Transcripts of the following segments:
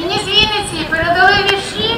Мені з Вінниці передали вірші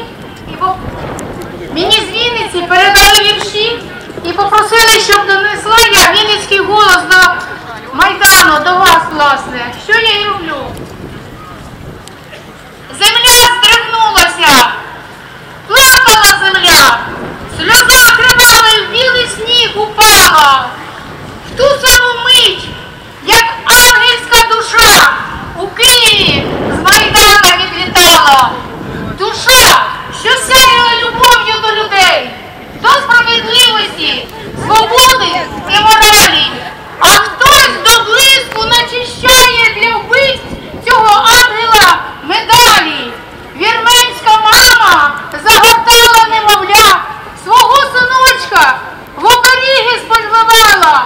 і моралі, а хтось до блиску начищає для вбивць цього ангела медалі. Вірменська мама загортала немовля, свого синочка в оберіги споживала,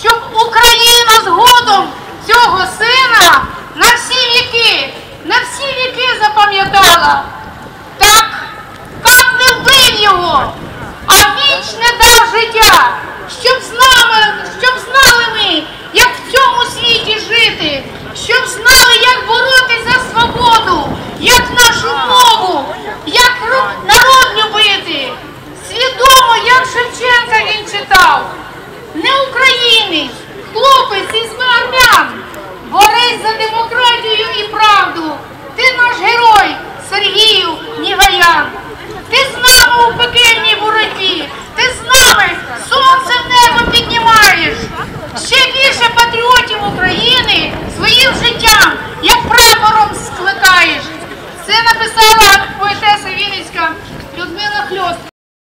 щоб Україна згодом цього сина на всі віки, на всі віки запам'ятала. Так, так не вбив його, а віч не дав життя щоб знали, щоб знали ми, як в цьому світі жити, щоб знали, як боротися за свободу, як нашу мову. України своїм життям.